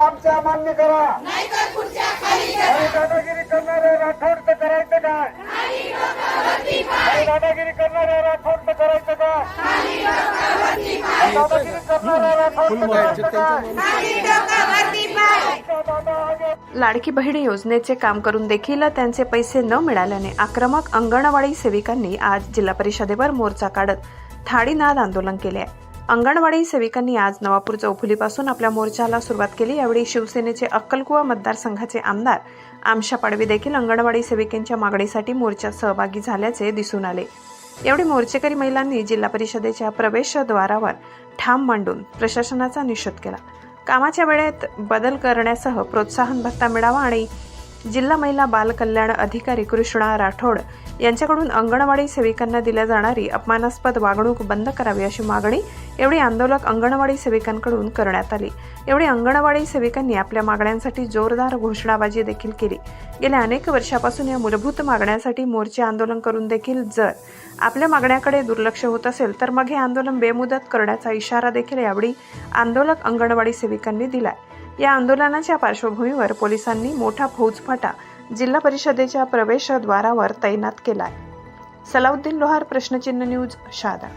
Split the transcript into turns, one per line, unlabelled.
खुर्च्या मान्य करा. दादागिरी करणाऱ्या राठोड करायचं काय? दादागिरी करणाऱ्या राठोड करायचं काय? दादागिरी करणाऱ्या राठोड करायचं काय?
लाडकी बहीण योजनेचे काम करून देखील त्यांचे पैसे न मिळाल्याने आक्रमक अंगणवाडी सेविकांनी आज जिल्हा परिषदेवर मोर्चा काढत थाळीनाद आंदोलन केले आहे. अंगणवाडी सेविकांनी आज नवापूर चौफुलीपासून आपल्या मोर्चाला सुरुवात केली. यावेळी शिवसेनेचे अक्कलकुवा मतदारसंघाचे आमदार आमशा पाडवी देखील अंगणवाडी सेविकांच्या मागणीसाठी मोर्चात सहभागी झाल्याचे दिसून आले. एवढी मोर्चेकरी महिलांनी जिल्हा परिषदेच्या प्रवेशद्वारावर ठाम मांडून प्रशासनाचा निषेध केला. कामाच्या वेळेत बदल करण्यासह प्रोत्साहन भत्ता मिळावा आणि जिल्हा महिला बालकल्याण अधिकारी कृष्णा राठोड यांच्याकडून अंगणवाडी सेविकांना दिल्या जाणारी अपमानास्पद वागणूक बंद करावी अशी मागणी एवढी आंदोलक अंगणवाडी सेविकांकडून करण्यात आली. एवढी अंगणवाडी सेविकांनी आपल्या मागण्यांसाठी जोरदार घोषणाबाजी देखील केली. गेल्या अनेक वर्षापासून या मूलभूत मागण्यांसाठी मोर्चे आंदोलन करून देखील जर आपल्या मागण्याकडे दुर्लक्ष होत असेल तर मग हे आंदोलन बेमुदत करण्याचा इशारा देखील यावेळी आंदोलक अंगणवाडी सेविकांनी दिलाय. या आंदोलनाच्या पार्श्वभूमीवर पोलिसांनी मोठा फौजफाटा जिल्हा परिषदेच्या प्रवेशद्वारावर तैनात केलाय. सलाउद्दीन लोहार प्रश्नचिन्ह न्यूज शादा.